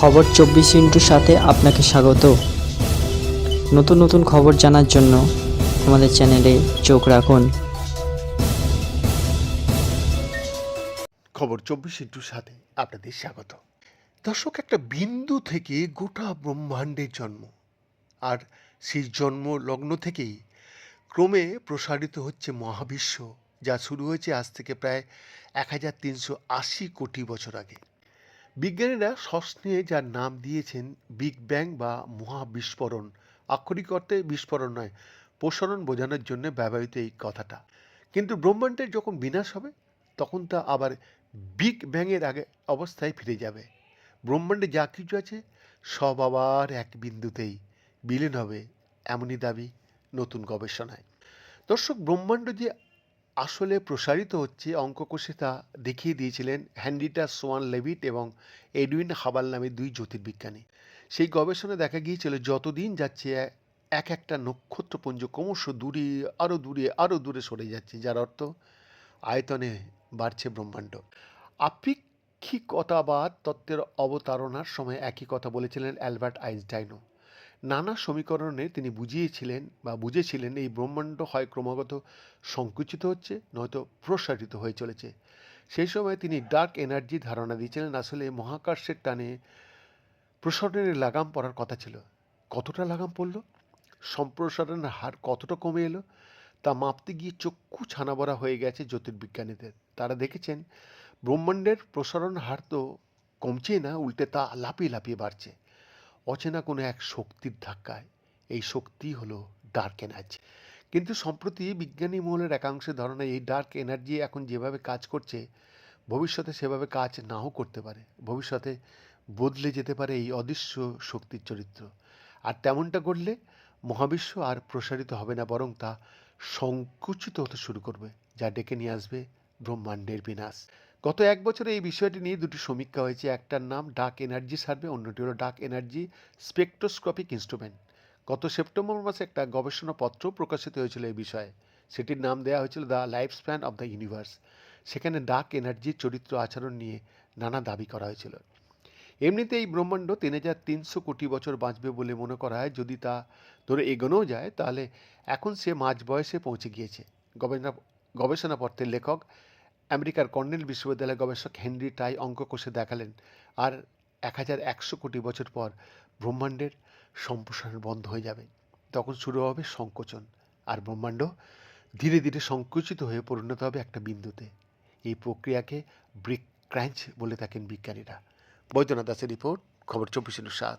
খবর চব্বিশ ইন্টুর সাথে আপনাকে স্বাগত। নতুন নতুন খবর জানার জন্য আমাদের চ্যানেলে চোখ রাখুন। খবর চব্বিশ ইন্টুর সাথে আপনাদের স্বাগত। দর্শক, একটা বিন্দু থেকে গোটা ব্রহ্মাণ্ডের জন্ম। আর সেই জন্ম লগ্ন থেকেই ক্রমে প্রসারিত হচ্ছে মহাবিশ্ব, যা শুরু হয়েছে আজ থেকে প্রায় এক হাজার তিনশো আশি কোটি বছর আগে। বিজ্ঞানীরা সস নিয়ে যার নাম দিয়েছেন বিগ ব্যাং বা মহাবিস্ফোরণ, আক্ষরিক অর্থে বিস্ফোরণ নয়, প্রসারণ বোঝানোর জন্য ব্যবহৃত এই কথাটা। কিন্তু ব্রহ্মাণ্ডের যখন বিনাশ হবে, তখন তা আবার বিগ ব্যাংয়ের আগে অবস্থায় ফিরে যাবে। ব্রহ্মাণ্ডে যা কিছু আছে, সব আবার এক বিন্দুতেই বিলীন হবে, এমনই দাবি নতুন গবেষণায়। দর্শক, ব্রহ্মাণ্ড যে আসলে প্রসারিত হচ্ছে অঙ্ককোষে তা দেখিয়ে দিয়েছিলেন হ্যান্ডিটা সোয়ান লেভিট এবং এডুইন হাবাল নামে দুই জ্যোতির্বিজ্ঞানী। সেই গবেষণায় দেখা গিয়েছিল, যতদিন যাচ্ছে এক একটা নক্ষত্রপুঞ্জ ক্রমশ দূরে আরও দূরে আরও দূরে সরে যাচ্ছে, যার অর্থ আয়তনে বাড়ছে ব্রহ্মাণ্ড। আপেক্ষিকতাবাদ তত্ত্বের অবতারণার সময় একই কথা বলেছিলেন অ্যালবার্ট আইনস্টাইনও। নানা সমীকরণে তিনি বুঝিয়েছিলেন বা বুঝেছিলেন এই ব্রহ্মাণ্ড হয় ক্রমাগত সংকুচিত হচ্ছে, নয়তো প্রসারিত হয়ে চলেছে। সেই সময় তিনি ডার্ক এনার্জি ধারণা দিয়েছিলেন, আসলে মহাকাশের টানে প্রসারণের লাগাম পড়ার কথা ছিল। কতটা লাগাম পড়ল? সম্প্রসারণের হার কতটা কমে এলো? তা মাপতে গিয়ে চক্ষু ছানাবড়া হয়ে গেছে জ্যোতির্বিজ্ঞানীদের। তারা দেখেছেন, ব্রহ্মাণ্ডের প্রসারণ হার তো কমছেই না, উল্টে তা লাপিয়ে লাপিয়ে বাড়ছে। অচেনা কোনো এক শক্তির ধাক্কায় এই শক্তি হলো ডার্ক এনার্জি কিন্তু সম্প্রতি বিজ্ঞানী মহলের একাংশের ধারণা এই ডার্ক এনার্জি এখন যেভাবে কাজ করছে, ভবিষ্যতে সেভাবে কাজ নাও করতে পারে। ভবিষ্যতে বদলে যেতে পারে এই অদৃশ্য শক্তির চরিত্র। আর তেমনটা করলে মহাবিশ্ব আর প্রসারিত হবে না, বরং তা সংকুচিত হতে শুরু করবে, যা ডেকে নিয়ে আসবে ব্রহ্মাণ্ডের বিনাশ। গত এক বছরে এই বিষয়টি নিয়ে দুটি সমীক্ষা হয়েছে। একটার নাম ডার্ক এনার্জি সার্ভে, অন্যটি হলো ডার্ক এনার্জি স্পেকট্রোস্কোপিক ইনস্ট্রুমেন্ট। গত সেপ্টেম্বর মাসে একটা গবেষণাপত্র প্রকাশিত হয়েছিল এই বিষয়ে। সেটির নাম দেওয়া হয়েছিল the life span of the universe. সেখানে ডার্ক এনার্জির চরিত্র আচরণ নিয়ে নানা দাবি করা হয়েছিল। এমনিতে এই ব্রহ্মাণ্ড তিন হাজার তিনশো কোটি বছর বাঁচবে বলে মনে করা হয়। যদি তা ধরে এগোনোও যায়, তাহলে এখন সে মাঝ বয়সে পৌঁছে গিয়েছে। গবেষণা গবেষণাপত্রের লেখক আমেরিকার কর্নেল বিশ্ববিদ্যালয়ের গবেষক হেনরি টাই অঙ্ক কষে দেখালেন, আর এক হাজার একশো কোটি বছর পর ব্রহ্মাণ্ডের সম্প্রসারণ বন্ধ হয়ে যাবে। তখন শুরু হবে সংকোচন, আর ব্রহ্মাণ্ড ধীরে ধীরে সংকুচিত হয়ে পরিণত হবে একটা বিন্দুতে। এই প্রক্রিয়াকে ব্রিক ক্র্যাঞ্চ বলে থাকেন বিজ্ঞানীরা। বৈদ্যনাথ দাসের রিপোর্ট, খবর চব্বিশ সাত।